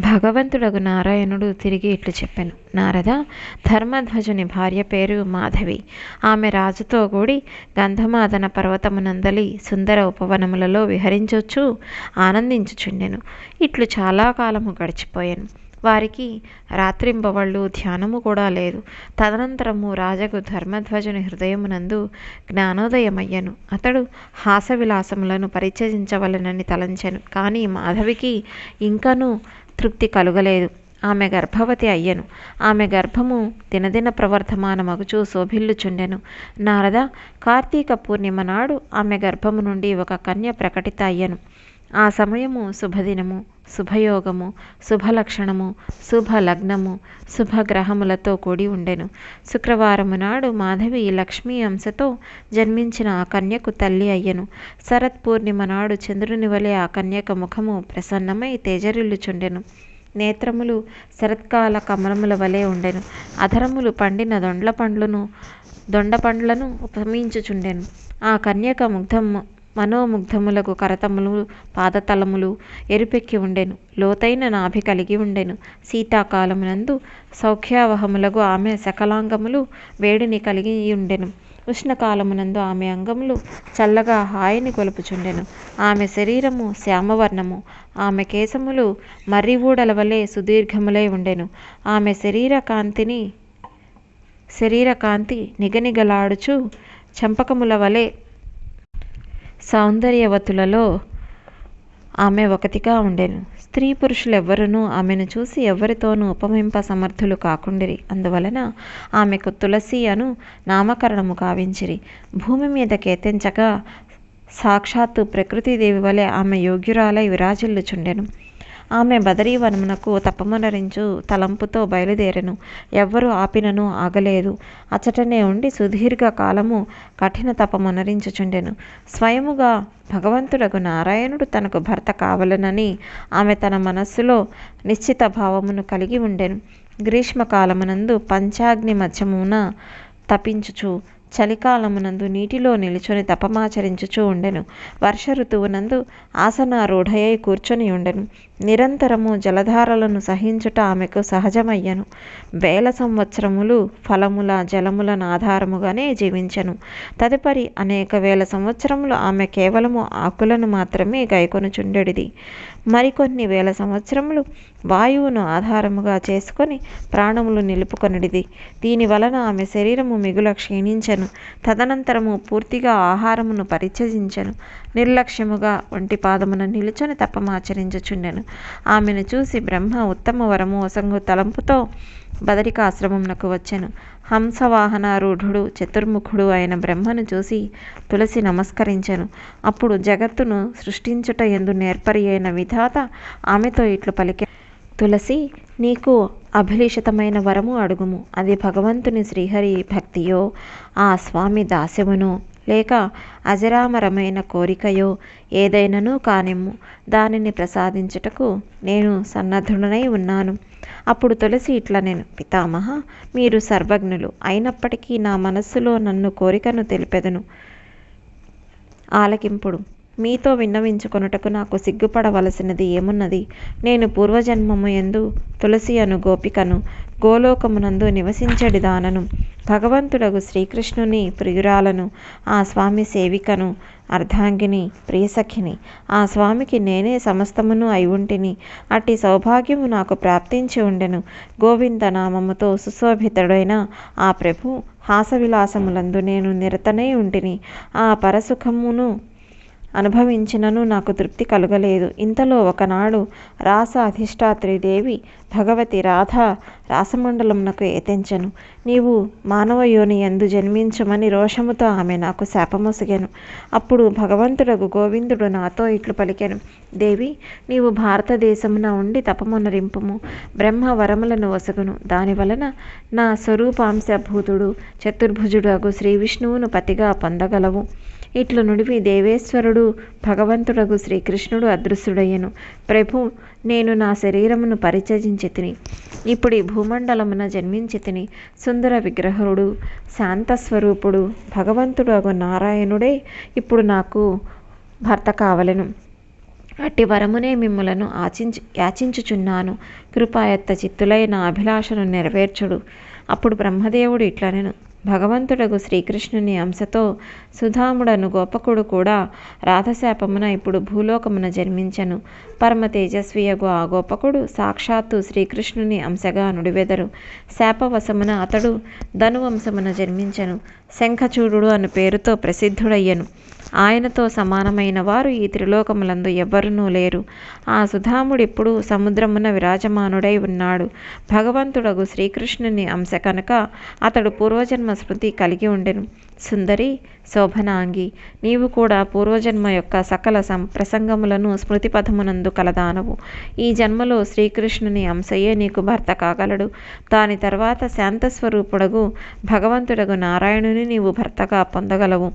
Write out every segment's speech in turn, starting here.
భగవంతుడగు నారాయణుడు తిరిగి ఇట్లు చెప్పాను. నారద ధర్మధ్వజుని భార్య పేరు మాధవి. ఆమె రాజుతో కూడి గంధమాదన పర్వతమునందలి సుందర ఉపవనములలో విహరించొచ్చు ఆనందించుచుండెను. ఇట్లు చాలా కాలము గడిచిపోయాను. వారికి రాత్రింబవళ్ళు ధ్యానము కూడా లేదు. తదనంతరము రాజకు ధర్మధ్వజుని హృదయమునందు జ్ఞానోదయమయ్యను. అతడు హాస విలాసములను పరిచయించవలనని తలంచాను. కానీ మాధవికి ఇంకనూ తృప్తి కలుగలేదు. ఆమె గర్భవతి అయ్యను. ఆమె గర్భము దినదిన ప్రవర్ధమానమగుచూ శోభిల్లుచుండెను. నారద కార్తీక పూర్ణిమ నాడు ఆమె గర్భము నుండి ఒక కన్య ప్రకటిత అయ్యను. ఆ సమయము శుభదినము శుభయోగము శుభలక్షణము శుభలగ్నము శుభగ్రహములతో కూడి ఉండెను. శుక్రవారము నాడు మాధవి లక్ష్మీ అంశతో జన్మించిన ఆ కన్యకు తల్లి అయ్యను. శరత్ పూర్ణిమ నాడు చంద్రుని వలె ఆ కన్యక ముఖము ప్రసన్నమై తేజరిల్లుచుండెను. నేత్రములు శరత్కాల కమలముల వలె ఉండెను. అధరములు పండిన దొండ్ల పండ్లను దొండ పండ్లను ఉపమించుచుండెను. ఆ కన్యక ముగ్ధము మనోముగ్ధములకు కరతములు పాదతలములు ఎరుపెక్కి ఉండెను. లోతైన నాభి కలిగి ఉండెను. శీతాకాలమునందు సౌఖ్యావహములకు ఆమె సకలాంగములు వేడిని కలిగి ఉండెను. ఉష్ణకాలమునందు ఆమె అంగములు చల్లగా హాయిని కొలుపుచుండెను. ఆమె శరీరము శ్యామవర్ణము. ఆమె కేశములు మర్రివూడల వలె సుదీర్ఘములై ఉండెను. ఆమె శరీర కాంతిని శరీర కాంతి నిగనిగలాడుచు చంపకముల వలె సౌందర్యవతులలో ఆమె ఒకటిగా ఉండెను. స్త్రీ పురుషులెవ్వరునూ ఆమెను చూసి ఎవరితోనూ ఉపమింప సమర్థులు కాకుండిరి. అందువలన ఆమెకు తులసి అను నామకరణము గావించిరి. భూమి మీద కేతించగా సాక్షాత్తు ప్రకృతిదేవి వలె ఆమె యోగ్యురాలై విరాజిల్లుచుండెను. ఆమె బదరీవనమునకు తపమునరించు తలంపుతో బయలుదేరెను. ఎవ్వరు ఆపినను ఆగలేదు. అచటనే ఉండి సుదీర్ఘ కాలము కఠిన తపమునరించుచుండెను. స్వయముగా భగవంతుడకు నారాయణుడు తనకు భర్త కావలనని ఆమె తన మనస్సులో నిశ్చిత భావమును కలిగి ఉండెను. గ్రీష్మకాలమునందు పంచాగ్ని మధ్యమున తపించుచు చలికాలమునందు నీటిలో నిలుచొని తపమాచరించుచూ ఉండెను. వర్ష ఋతువునందు ఆసనారూఢయై కూర్చొని ఉండెను. నిరంతరము జలధారలను సహించుట ఆమెకు సహజమయ్యను. వేల సంవత్సరములు ఫలముల జలములను ఆధారముగానే జీవించెను. తదుపరి అనేక వేల సంవత్సరములు ఆమె కేవలము ఆకులను మాత్రమే గైకొనుచుండెడిది మరికొన్ని వేల సంవత్సరములు వాయువును ఆధారముగా చేసుకొని ప్రాణములు నిలుపుకొనిడిది. దీని వలన ఆమె శరీరము మిగుల క్షీణించను. తదనంతరము పూర్తిగా ఆహారమును పరిచయించను నిర్లక్ష్యముగా ఒంటి పాదమున నిలుచొని తపమాచరించుచుండెను. ఆమెను చూసి బ్రహ్మ ఉత్తమ వరము ఒసంగు తలంపుతో బదరికాశ్రమంనకు వచ్చెను. హంసవాహనారూఢుడు చతుర్ముఖుడు అయిన బ్రహ్మను చూసి తులసి నమస్కరించెను. అప్పుడు జగత్తును సృష్టించుట ఎందు నేర్పరి అయిన విధాత ఆమెతో ఇట్లు పలికె తులసి నీకు అభిలిషితమైన వరము అడుగుము. అది భగవంతుని శ్రీహరి భక్తియో? ఆ స్వామి దాస్యమునో లేక అజరామరమైన కోరికయో ఏదైనను కానిమ్ము. దానిని ప్రసాదించుటకు నేను సన్నద్ధుడనై ఉన్నాను. అప్పుడు తులసి ఇట్లా నేను పితామహ మీరు సర్వజ్ఞులు అయినప్పటికీ నా మనస్సులో నన్ను కోరికను తెలిపెదను. ఆలకింపుడు. మీతో విన్నవించుకొనుటకు నాకు సిగ్గుపడవలసినది ఏమున్నది? నేను పూర్వజన్మము ఎందు తులసి అను గోపికను గోలోకమునందు నివసించడి దానను. భగవంతుడగు శ్రీకృష్ణుని ప్రియురాలను ఆ స్వామి సేవికను అర్ధాంగిని ప్రియసఖిని ఆ స్వామికి నేనే సమస్తమును అయి ఉంటిని అట్టి సౌభాగ్యము నాకు ప్రాప్తించి ఉండెను. గోవింద నామముతో సుశోభితుడైన ఆ ప్రభు హాసవిలాసములందు నేను నిరతనై ఉంటిని. ఆ పరసుఖమును అనుభవించినను నాకు తృప్తి కలగలేదు. ఇంతలో ఒకనాడు రాస అధిష్టాత్రి దేవి భగవతి రాధ రాసమండలంనకు ఏతించెను నీవు మానవ యోని ఎందు జన్మించమని రోషముతో ఆమె నాకు శాపమొసిగాను. అప్పుడు భగవంతుడగు గోవిందుడు నాతో ఇట్లు పలికెను. దేవి నీవు భారతదేశమున ఉండి తపమునరింపుము. బ్రహ్మ వరములను వసగును. దాని వలన నా స్వరూపాంశభూతుడు చతుర్భుజుడు అగు శ్రీ విష్ణువును పతిగా పొందగలవు. ఇట్లు నుడివి దేవేశ్వరుడు భగవంతుడగు శ్రీకృష్ణుడు అదృశ్యుడయ్యను. ప్రభు నేను నా శరీరమును పరిచయించి తిని ఇప్పుడు ఈ భూమండలమున జన్మించి తిని సుందర విగ్రహుడు శాంతస్వరూపుడు భగవంతుడు అగు నారాయణుడే ఇప్పుడు నాకు భర్త కావలెను. అట్టి వరమునే మిమ్ములను ఆచించు యాచించుచున్నాను. కృపాయత్త చిత్తులై నా అభిలాషను నెరవేర్చుడు. అప్పుడు బ్రహ్మదేవుడు ఇట్లనెను. భగవంతుడగు శ్రీకృష్ణుని అంశతో సుధాముడను గోపకుడు కూడా రాధశాపమున ఇప్పుడు భూలోకమున జన్మించెను. పరమ తేజస్వియగు ఆ గోపకుడు సాక్షాత్తు శ్రీకృష్ణుని అంశగా నుడివెదరు శాపవశమున అతడు ధనువంశమున జన్మించెను. శంఖచూడు అను పేరుతో ప్రసిద్ధుడయ్యను. ఆయనతో సమానమైన వారు ఈ త్రిలోకములందు ఎవ్వరునూ లేరు. ఆ సుధాముడిప్పుడు సముద్రమున విరాజమానుడై ఉన్నాడు. భగవంతుడగు శ్రీకృష్ణుని అంశ కనుక అతడు పూర్వజన్మ స్మృతి కలిగి ఉండెను. సుందరి శోభనాంగి నీవు కూడా పూర్వజన్మ యొక్క సకల సం ప్రసంగములను స్మృతిపథమునందు కలదానవు. ఈ జన్మలో శ్రీకృష్ణుని అంశయే నీకు భర్త కాగలడు. దాని తర్వాత శాంతస్వరూపుడగు భగవంతుడగు నారాయణుని నీవు భర్తగా పొందగలవు.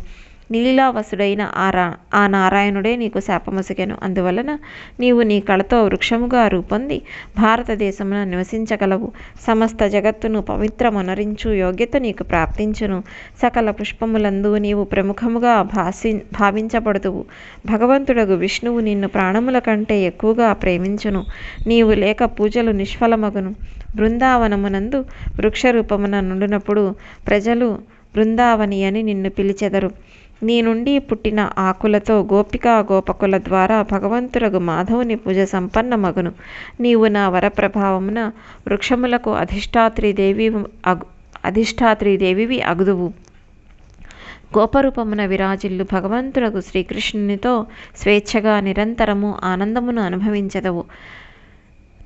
నీలావసుడైన ఆ రా ఆ నారాయణుడే నీకు శాపమసిగను. అందువలన నీవు నీ కళతో వృక్షముగా రూపొంది భారతదేశమున నివసించగలవు. సమస్త జగత్తును పవిత్రమనరించు యోగ్యత నీకు ప్రాప్తించును. సకల పుష్పములందు నీవు ప్రముఖముగా భాసి భావించబడుతువు భగవంతుడగు విష్ణువు నిన్ను ప్రాణముల కంటే ఎక్కువగా ప్రేమించును. నీవు లేక పూజలు నిష్ఫలమగును. బృందావనమునందు వృక్షరూపమున నుండినప్పుడు ప్రజలు బృందావని అని నిన్ను పిలిచెదరు. నీ నుండి పుట్టిన ఆకులతో గోపికా గోపకుల ద్వారా భగవంతురగు మాధవుని పూజ సంపన్నమగును. నీవు నా వరప్రభావమున వృక్షములకు అధిష్టాత్రిదేవి అగు అధిష్టాత్రిదేవివి అగుదువు. గోపరూపమున విరాజిల్లు భగవంతురగు శ్రీకృష్ణునితో స్వేచ్ఛగా నిరంతరము ఆనందమును అనుభవించదవు.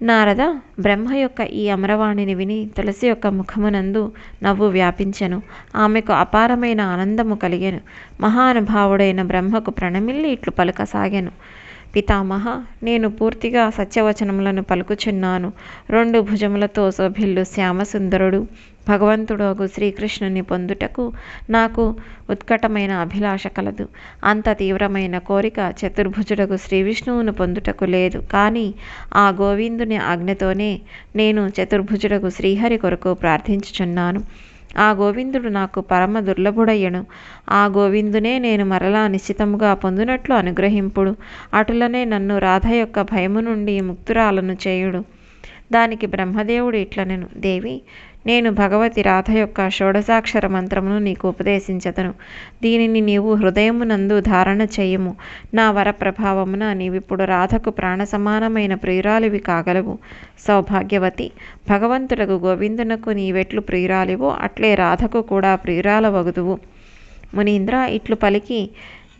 నారద బ్రహ్మ యొక్క ఈ అమరవాణిని విని తులసి యొక్క ముఖమునందు నవ్వు వ్యాపించెను. ఆమెకు అపారమైన ఆనందము కలిగెను. మహానుభావుడైన బ్రహ్మకు ప్రణమిల్లి ఇట్లు పలుకసాగాను. పితామహ నేను పూర్తిగా సత్యవచనములను పలుకుచున్నాను. రెండు భుజములతో సభ్యులు శ్యామసుందరుడు. భగవంతుడగు శ్రీకృష్ణుని పొందుటకు నాకు ఉత్కటమైన అభిలాష కలదు. అంత తీవ్రమైన కోరిక చతుర్భుజుడకు శ్రీ విష్ణువును పొందుటకు లేదు. కానీ ఆ గోవిందుని ఆజ్ఞతోనే నేను చతుర్భుజుడకు శ్రీహరి కొరకు ప్రార్థించుచున్నాను. ఆ గోవిందుడు నాకు పరమ దుర్లభుడయ్యను. ఆ గోవిందునే నేను మరలా నిశ్చితముగా పొందునట్లు అనుగ్రహింపుడు. అటులనే నన్ను రాధ యొక్క భయము నుండి ముక్తురాలను చేయుడు. దానికి బ్రహ్మదేవుడు ఇట్లనెను దేవి నేను భగవతి రాధ యొక్క షోడశాక్షర మంత్రమును నీకు ఉపదేశించదను. దీనిని నీవు హృదయమునందు ధారణ చేయము. నా వర ప్రభావమున నీవిప్పుడు రాధకు ప్రాణ సమానమైన ప్రియురాలివి కాగలవు. సౌభాగ్యవతి భగవంతులకు గోవిందునకు నీవెట్లు ప్రియురాలివో అట్లే రాధకు కూడా ప్రియురాల వగుదువు మునీంద్ర ఇట్లు పలికి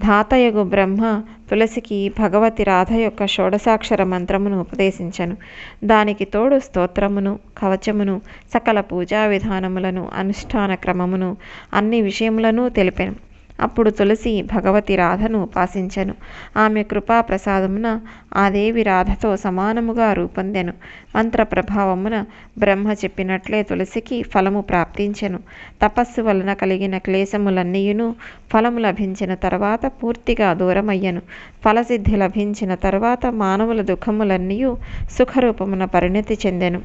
ధాతయగు బ్రహ్మ తులసికి భగవతి రాధ యొక్క షోడశాక్షర మంత్రమును ఉపదేశించను. దానికి తోడు స్తోత్రమును కవచమును సకల పూజా విధానములను అనుష్ఠాన క్రమమును అన్ని విషయములను తెలిపెను. అప్పుడు తులసి భగవతి రాధను ఉపాసించెను. ఆమె కృపా ప్రసాదమున ఆ దేవి రాధతో సమానముగా రూపొందెను. మంత్ర ప్రభావమున బ్రహ్మ చెప్పినట్లే తులసికి ఫలము ప్రాప్తించెను. తపస్సు వలన కలిగిన క్లేశములన్నీయును ఫలము లభించిన తర్వాత పూర్తిగా దూరమయ్యను. ఫలసిద్ధి లభించిన తర్వాత మానవుల దుఃఖములన్నీ సుఖరూపమున పరిణతి చెందెను.